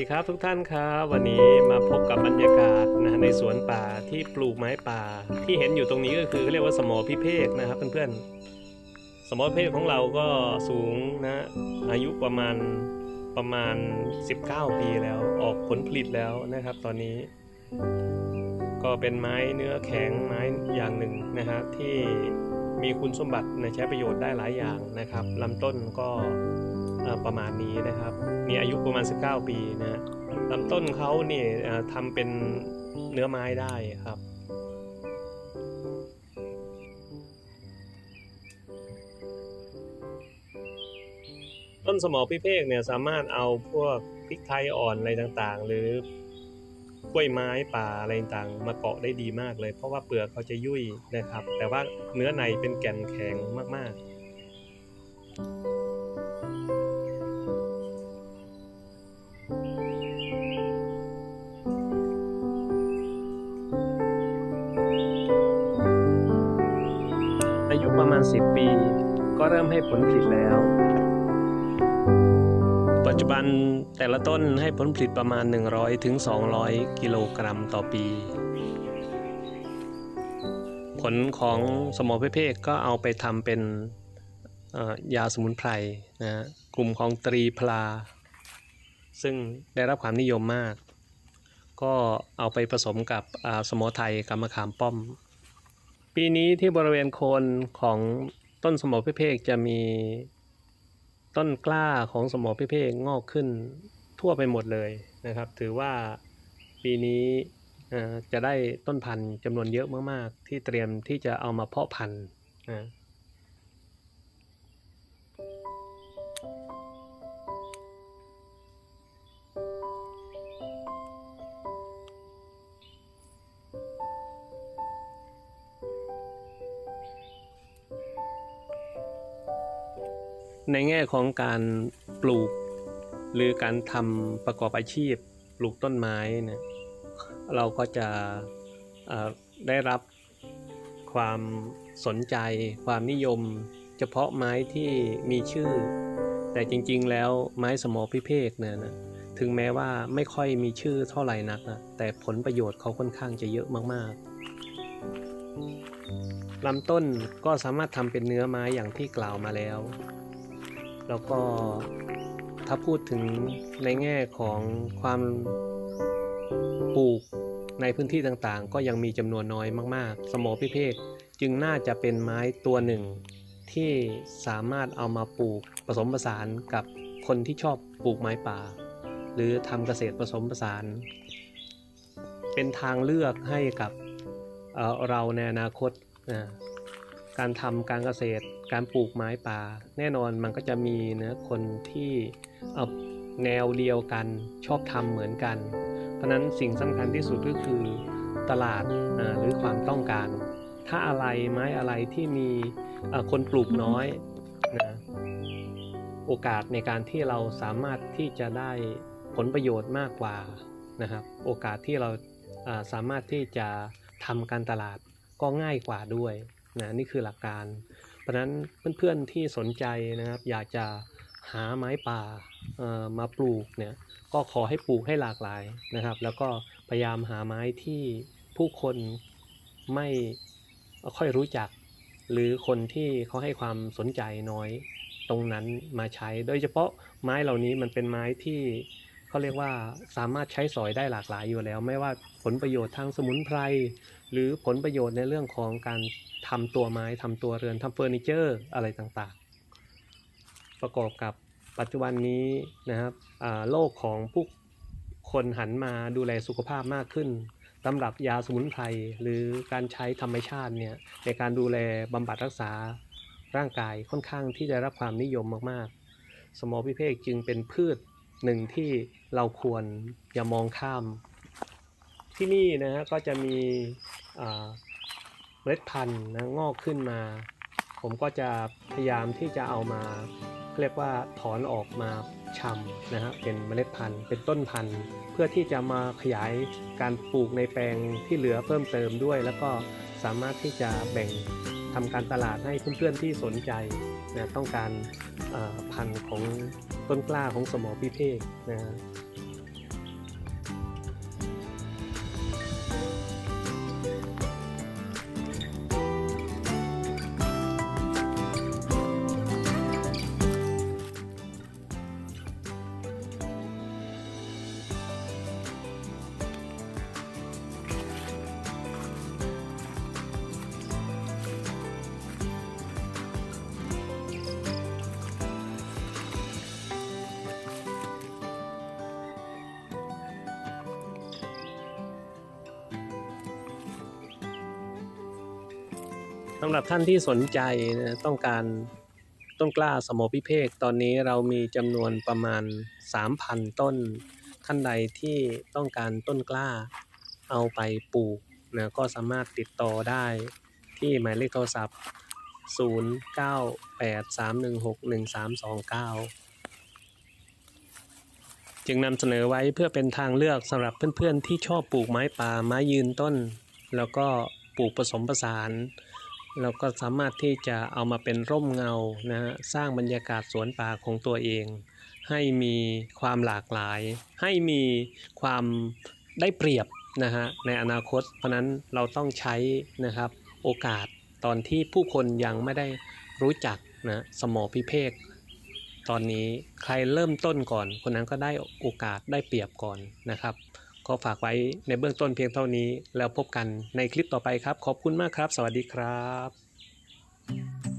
สวัสดีครับทุกท่านครับ วันนี้มาพบกับบรรยากาศนะในสวนป่าที่ปลูกไม้ป่า ที่เห็นอยู่ตรงนี้ก็คือเขาเรียกว่าสมอพิเภกนะครับเพื่อนๆสมอพิเภกของเราก็สูงนะอายุประมาณประมาณ 19 ปีแล้วออกผลผลิตแล้วนะครับ ตอนนี้ ก็เป็นไม้เนื้อแข็งไม้อย่างหนึ่งนะฮะที่มีคุณสมบัติในใช้ประโยชน์ได้หลายอย่างนะครับลำต้นก็ประมาณนี้นะครับ มีอายุประมาณ 19 ปีนะลำต้นเขานี่ทำเป็นเนื้อไม้ได้ครับต้นสมอพิเภกเนี่ยสามารถเอาพวกพริกไทยอ่อนอะไรต่างๆ หรือกล้วยไม้ป่าอะไรต่างๆมาเกาะได้ดีมากเลย เพราะว่าเปลือกเขาจะยุ่ยนะครับ แต่ว่าเนื้อในเป็นแก่นแข็งมากๆ ณ 10 ปี ก็เริ่มให้ผลผลิตแล้ว ปัจจุบันแต่ละต้นให้ผลผลิตประมาณ 100ถึง200กิโลกรัมต่อปี ผลของสมอเพเพกก็เอาไปทำเป็นยาสมุนไพรนะกลุ่มของตรีพลา ซึ่งได้รับความนิยมมาก ก็เอาไปผสมกับสมอไทยกับมะขามป้อม ปีนี้ที่บริเวณโคนของต้นสมอพิเภกจะมีต้นกล้าของสมอพิเภกงอกขึ้นทั่วไปหมดเลยนะครับ ถือว่าปีนี้จะได้ต้นพันธุ์จำนวนเยอะมากๆ ที่เตรียมที่จะเอามาเพาะพันธุ์นะ ในแง่ของการปลูก หรือการทำประกอบอาชีพ ปลูกต้นไม้เนี่ยเราก็จะได้รับความสนใจ ความนิยม เฉพาะไม้ที่มีชื่อ แต่จริงๆแล้วไม้สมอพิเภกเนี่ยนะถึงแม้ว่าไม่ค่อยมีชื่อเท่าไหร่นักนะแต่ผลประโยชน์เขาค่อนข้างจะเยอะมากๆลำต้นก็สามารถทำเป็นเนื้อไม้อย่างที่กล่าวมาแล้ว แล้วก็ถ้าพูดถึงในแง่ของความปลูกในพื้นที่ต่างๆ ก็ยังมีจำนวนน้อยมาก ๆ สมอพิเภกจึงน่าจะเป็นไม้ตัวหนึ่ง ที่สามารถเอามาปลูกผสมผสานกับคนที่ชอบปลูกไม้ป่า หรือทำเกษตรผสมผสาน เป็นทางเลือกให้กับเเราในอนาคตนะ การทำการเกษตร การปลูกไม้ป่า แน่นอนมันก็จะมีนะคนที่เอาแนวเดียวกันชอบทำเหมือนกัน เพราะนั้นสิ่งสำคัญที่สุดก็คือตลาดหรือความต้องการ ถ้าอะไรไม้อะไรที่มีคนปลูกน้อยนะโอกาสในการที่เราสามารถที่จะได้ผลประโยชน์มากกว่านะครับ โอกาสที่เราสามารถที่จะทำการตลาดก็ง่ายกว่าด้วย นะนี่คือหลักการ เพราะฉะนั้นเพื่อนๆที่สนใจนะครับ อยากจะหาไม้ป่ามาปลูกเนี่ยก็ขอให้ปลูกให้หลากหลายนะครับ แล้วก็พยายามหาไม้ที่ผู้คนไม่ค่อยรู้จัก หรือคนที่เขาให้ความสนใจน้อยตรงนั้นมาใช้ โดยเฉพาะไม้เหล่านี้มันเป็นไม้ที่เขาเรียกว่าสามารถใช้สอยได้หลากหลายอยู่แล้ว ไม่ว่าผลประโยชน์ทางสมุนไพร หรือผลประโยชน์ในเรื่องของการทำตัวไม้ทำตัวเรือนทำเฟอร์นิเจอร์อะไรต่างๆ ประกอบกับปัจจุบันนี้นะครับโลกของผู้คนหันมาดูแลสุขภาพมากขึ้นสำรับยาสมุนไพรหรือการใช้ธรรมชาติเนี่ยในการดูแลบำบัดรักษาร่างกายค่อนข้างที่จะรับความนิยมมากๆ สมอพิเภกจึงเป็นพืชหนึ่งที่เราควรอย่ามองข้าม ที่นี่นะฮะก็จะมี เมล็ดพันธุ์นะงอกขึ้นมา ผมก็จะพยายามที่จะเอามาเรียกว่าถอนออกมาชำนะฮะเป็นเมล็ดพันธุ์เป็นต้นพันธุ์ เพื่อที่จะมาขยายการปลูกในแปลงที่เหลือเพิ่มเติมด้วย แล้วก็สามารถที่จะแบ่งทำการตลาดให้เพื่อนๆที่สนใจนะต้องการพันธุ์ของต้นกล้าของสมอพิเภกนะฮะ สำหรับท่านที่สนใจนะต้องการต้นกล้าสมโพิเภกตอนนี้เรามีจำนวนประมาณ 3,000 ต้น ท่านใดที่ต้องการต้นกล้าเอาไปปลูกนะก็สามารถติดต่อได้ที่หมายเลขโทรศัพท์ 0983161329 จึงนำเสนอไว้เพื่อเป็นทางเลือกสำหรับเพื่อนๆที่ชอบปลูกไม้ป่าไม้ยืนต้น แล้วก็ปลูกผสมผสาน แล้วก็สามารถที่จะเอามาเป็นร่มเงานะฮะสร้างบรรยากาศสวนป่าของตัวเอง ให้มีความหลากหลาย ให้มีความได้เปรียบนะฮะในอนาคต เพราะนั้นเราต้องใช้นะครับโอกาสตอนที่ผู้คนยังไม่ได้รู้จักนะสมอพิเภกตอนนี้ใครเริ่มต้นก่อน คนนั้นก็ได้โอกาสได้เปรียบก่อนนะครับ ขอฝากไว้ในเบื้องต้นเพียงเท่านี้ แล้วพบกันในคลิปต่อไปครับ ขอบคุณมากครับ สวัสดีครับ